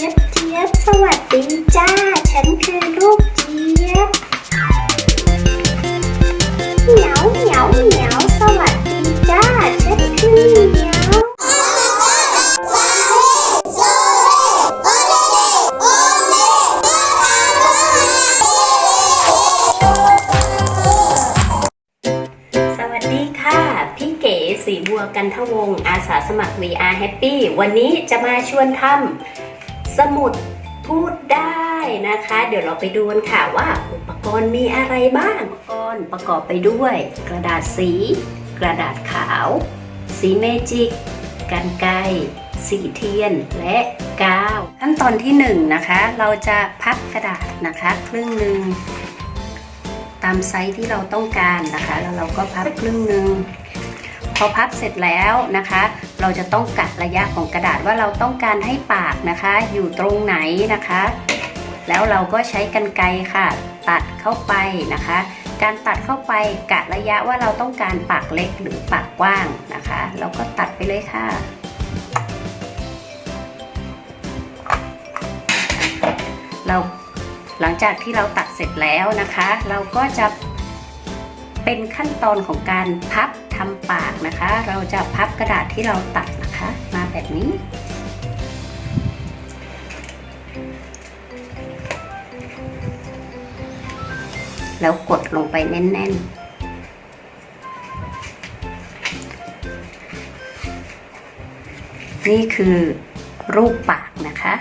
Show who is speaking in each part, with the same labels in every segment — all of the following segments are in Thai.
Speaker 1: จี๊ยบเจี๊ยบสวัสดีจ้า ฉันคือลูกเจี๊ยบเหมียวเหมียวเหมียวสวัสดีจ้า ฉันคือเหมียวสวัสดีค่ะ พี่เก๋สีบัวกันทวงศ์อาสาสมัคร VR Happy วันนี้จะมาชวนทำ สมุดพูดได้นะคะ เดี๋ยวเราไปดูกันค่ะว่าอุปกรณ์มีอะไรบ้างอุปกรณ์ประกอบไปด้วย กระดาษสี กระดาษขาว สีเมจิกกันไกรสีเทียนและกาวขั้นตอนที่หนึ่งนะคะ เราจะพับกระดาษนะคะครึ่งหนึ่งตามไซส์ที่เราต้องการนะคะ แล้วเราก็พับครึ่งหนึ่ง พอพับเสร็จแล้วนะคะ เราจะต้องกะระยะของกระดาษว่าเราต้องการให้ปากนะคะ อยู่ตรงไหนนะคะ แล้วเราก็ใช้กันไกรค่ะ ตัดเข้าไปนะคะ การตัดเข้าไปกะระยะว่าเราต้องการปากเล็กหรือปากกว้างนะคะเราก็ตัดไปเลยค่ะเราหลังจากที่เราตัดเสร็จแล้วนะคะ เราก็จะเป็นขั้นตอนของการพับ ทำปากนะคะ เราจะพับกระดาษที่เราตัดนะคะ มาแบบนี้ แล้วกดลงไปแน่น ๆนี่คือรูปปากนะคะ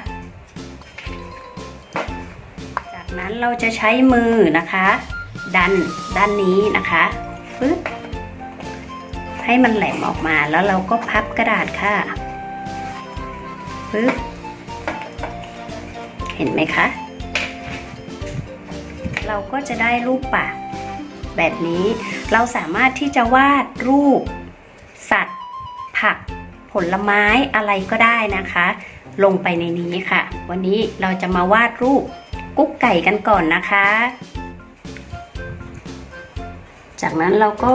Speaker 1: จากนั้นเราจะใช้มือนะคะ ดันด้านนี้นะคะฟึบ ให้มันแหลมออกมาแล้วเราก็พับกระดาษค่ะฟึบเห็นไหมคะ เราก็จะได้รูปปากแบบนี้ เราสามารถที่จะวาดรูป สัตว์ ผัก ผลไม้อะไรก็ได้นะคะ ลงไปในนี้ค่ะ วันนี้เราจะมาวาดรูปกุ๊กไก่กันก่อนนะคะ จากนั้นเราก็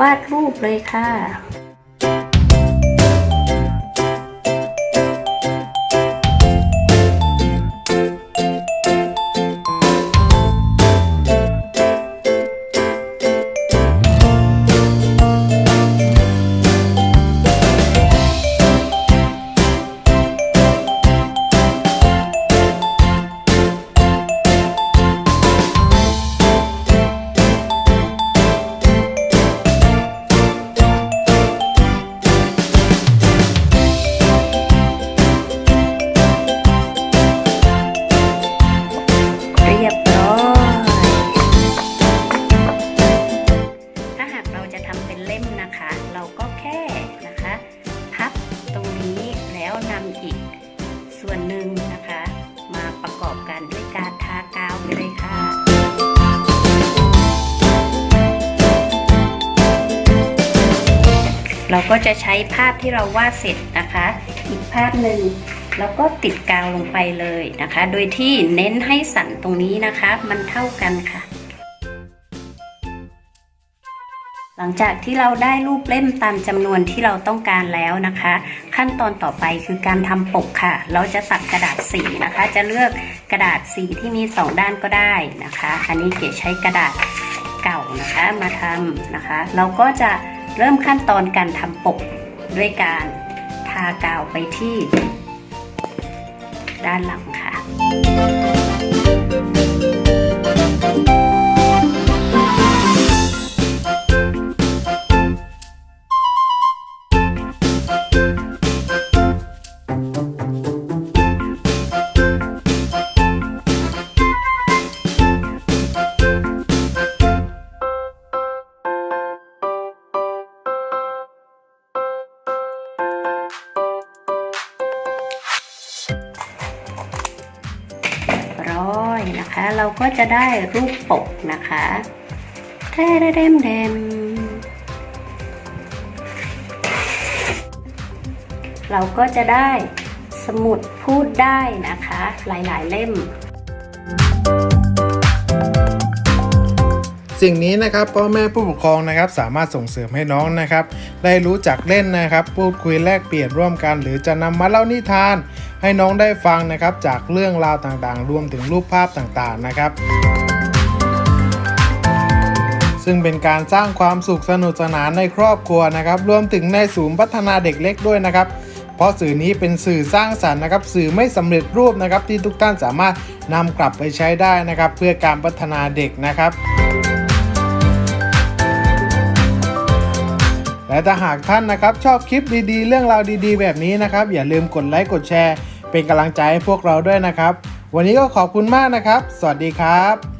Speaker 1: วาดรูปเลยค่ะ รียบร้อย ถ้าหากเราจะทำเป็นเล่มนะคะ เราก็แค่นะคะ พับตรงนี้แล้วนำอีกส่วนหนึ่งนะคะ มาประกอบกันด้วยการทากาวไปเลยค่ะเราก็จะใช้ภาพที่เราวาดเสร็จนะคะ อีกภาพหนึ่ง แล้วก็ติดกาวลงไปเลยนะคะ โดยที่เน้นให้สันตรงนี้นะคะ มันเท่ากันค่ะ หลังจากที่เราได้รูปเล่มตามจำนวนที่เราต้องการแล้วนะคะ ขั้นตอนต่อไปคือการทำปกค่ะ เราจะตัดกระดาษสีนะคะ จะเลือกกระดาษสีที่มีสองด้านก็ได้นะคะ อันนี้เก๋ใช้กระดาษเก่านะคะมาทำนะคะ เราก็จะเริ่มขั้นตอนการทำปกด้วยการทากาวไปที่ ด้านหลังค่ะ อยนะคะ เราก็จะได้รูปปกนะคะแทเดเดมเดมเราก็จะได้สมุดพูดได้นะคะ หลายๆเล่ม
Speaker 2: สิ่งนี้นะครับพ่อแม่ผู้ปกครองนะครับสามารถส่งเสริมให้น้องนะครับ ได้รู้จักเล่นนะครับ พูดคุยแลกเปลี่ยนร่วมกัน หรือจะนำมาเล่านิทาน ให้น้องได้ฟังนะครับ จากเรื่องราวต่างๆ รวมถึงรูปภาพต่างๆนะครับซึ่งเป็นการสร้างความสุขสนุกสนานในครอบครัวนะครับ รวมถึงในศูนย์พัฒนาเด็กเล็กด้วยนะครับ เพราะสื่อนี้เป็นสื่อสร้างสรรค์นะครับ สื่อไม่สำเร็จรูปนะครับที่ทุกท่านสามารถนำกลับไปใช้ได้นะครับ เพื่อการพัฒนาเด็กนะครับ และถ้าหากท่านนะครับชอบคลิปดีๆ เรื่องราวดีๆ แบบนี้นะครับ อย่าลืมกดไลค์กดแชร์ เป็นกำลังใจให้พวกเราด้วยนะครับ วันนี้ก็ขอบคุณมากนะครับ สวัสดีครับ